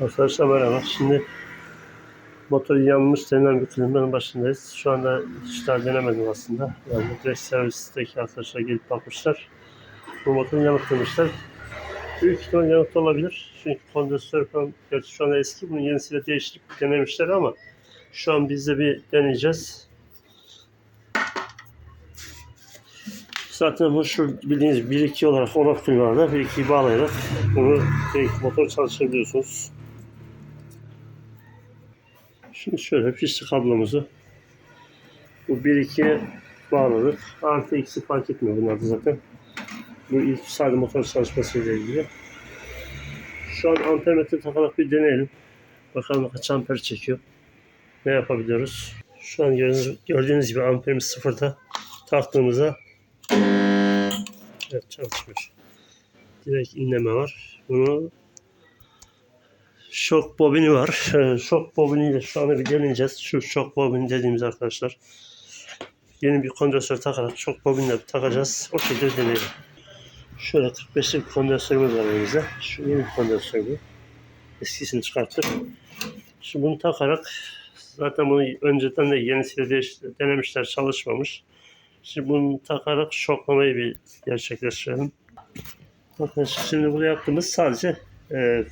Arkadaşlar merhaba. Şimdi motoru yanmış denen bir klimanın başındayız. Şu anda hiç denemedim aslında. Yani direkt servisteki arkadaşlar gelip bakmışlar. Bu motorun yanık demişler. Büyük ihtimal yanık olabilir. Çünkü kondansatör falan gerçi şu anda eski. Bunun yenisiyle değiştirip denemişler ama şu an biz de bir deneyeceğiz. Zaten bu şu bildiğiniz 1-2 olarak on-off klimalarda 1-2'yi bağlayarak bunu direkt motor çalıştırabiliyorsunuz. Şimdi şöyle pişti kablomuzu bu 1-2'ye bağladık. Artı eksi fark etmiyor bunlarda zaten. Bu ilk sadece motor çalışmasıyla ilgili. Şu an ampermetre takarak bir deneyelim. Bakalım kaç amper çekiyor. Ne yapabiliyoruz? Şu an gördüğünüz, gördüğünüz gibi amperimiz sıfırda. Taktığımızda Evet çalışmıyor. Direkt inleme var. Bunu şok bobini var. Ee, şok bobiniyle şu anda bir deneyeceğiz. Şu şok bobini dediğimiz arkadaşlar. Yeni bir kondansatör takarak şok bobinle takacağız. O şekilde deneyelim. Şöyle 45'lik bir kondansatörümüz var elimizde. Şu yeni bir kondansatör bu. Eskisini çıkarttık. Şimdi bunu takarak zaten bunu önceden de yenisiyle değiş- denemişler çalışmamış. Şimdi bunu takarak şoklamayı bir gerçekleştirelim. Bakın şimdi burada yaptığımız sadece e,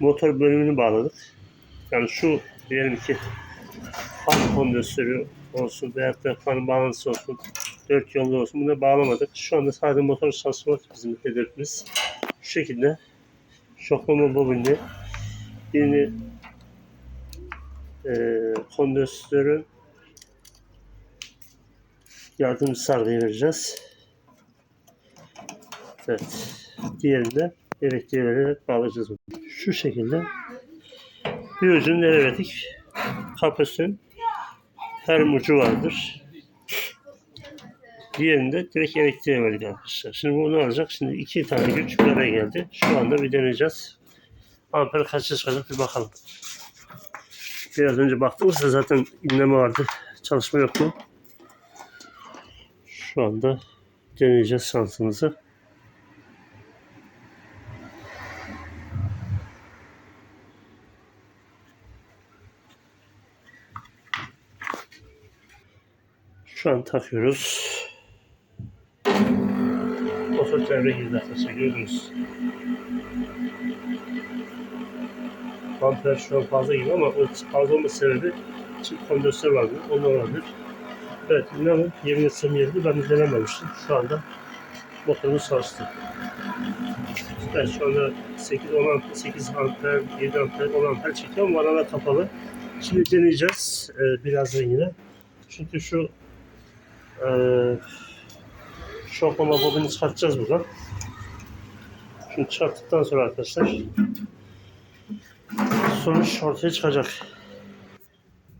motor bölümünü bağladık. Yani şu diyelim ki fan kondansatörü olsun veyahut da fan bağlantısı olsun dört yollu olsun bunu bağlamadık. Şu anda sadece motor çalışmak bizim hedefimiz. Şu şekilde şoklama bobinli birini e, kondansatörün yardımcı sargıya vereceğiz. Evet. Diğerini de elektriğe vererek bağlayacağız. Şu şekilde bir ucunu nereye verdik? Kapasitörün her ucu vardır. Diğerini de direkt elektriğe verdik arkadaşlar. Şimdi bu ne olacak? Şimdi iki tane güç bir geldi. Şu anda bir deneyeceğiz. Amper kaçta çıkacak bir bakalım. Biraz önce baktığımızda zaten inleme vardı. Çalışma yoktu. Şu anda deneyeceğiz şansımızı. Şu an takıyoruz. Motor devre arkadaşlar gördünüz. Amper şu an fazla gibi ama o fazla olma sebebi çift kondansatör vardı. Onlar olabilir. Evet inanın etsem yerdi ben de denememiştim. Şu anda motorumuz çalıştı. Evet şu anda 8, 10 amper, 8 amper, 7 amper, 10 amper çekiyor ama vanalar kapalı. Şimdi deneyeceğiz e, birazdan yine. Çünkü şu e, şoklama bobini çıkartacağız buradan. Şunu çıkarttıktan sonra arkadaşlar sonuç ortaya çıkacak.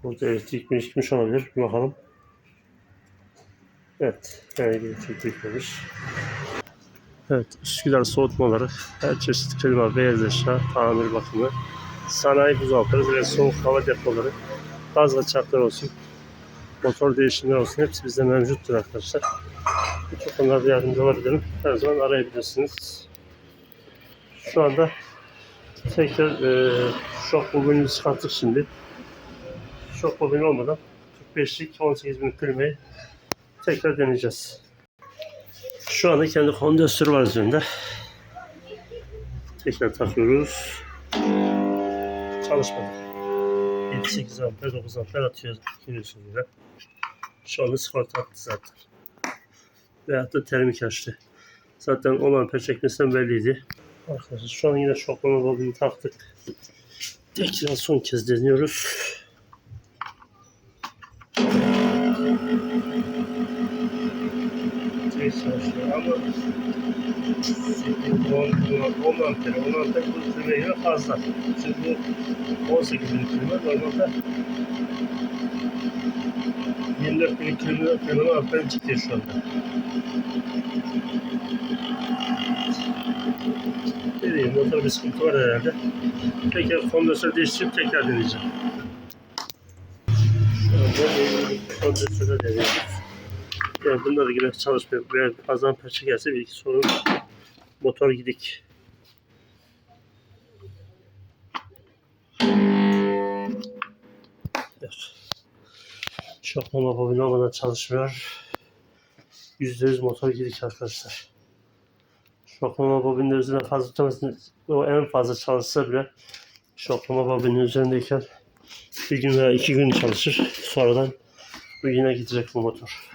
Burada elektrik mi gitmiş olabilir. Bir bakalım. Evet. Yani elektrik gitmemiş. Evet. Üsküdar soğutmaları. Her çeşit klima, beyaz eşya, tamir bakımı, sanayi buzdolapları ve soğuk hava depoları, gaz kaçaklar olsun, motor değişimleri olsun. Hepsi bizde mevcuttur arkadaşlar. Bu konularda yardımcı olabilirim. Her zaman arayabilirsiniz. Şu anda tekrar e, şok bobinini çıkarttık şimdi. Şok bobini olmadan 45'lik 18 bin klimayı tekrar deneyeceğiz. Şu anda kendi kondansatörü var üzerinde. Tekrar takıyoruz. Çalışmadı. 7-8 amper 9 amper atıyor görüyorsunuz böyle. Şu anda sigorta attı zaten. Veyahut da termik açtı. Zaten 10 amper çekmesinden belliydi. Arkadaşlar şu an yine şoklama bobini taktık. Tekrar son kez deniyoruz. Çalışıyor ama 10, 10 amper, 10 amper bu göre fazla. Çünkü bu 18 bin klima normalde 24 bin klima, klima amper çıkıyor şu anda. Dediğim motor bir sıkıntı var herhalde. Tekrar kondansatör değiştirip tekrar deneyeceğim. Şu anda kondansatör deniyoruz. Yani bunda da gibi çalışmıyor. Biraz fazla parça gelse bir iki sorun motor gidik. Evet. Şoklama bobini olmadan çalışmıyor. %100 motor gidik arkadaşlar. Şoklama bobinin üzerine fazla. O en fazla çalışsa bile şoklama bobinin üzerindeyken bir gün veya iki gün çalışır. Sonradan bu yine gidecek bu motor.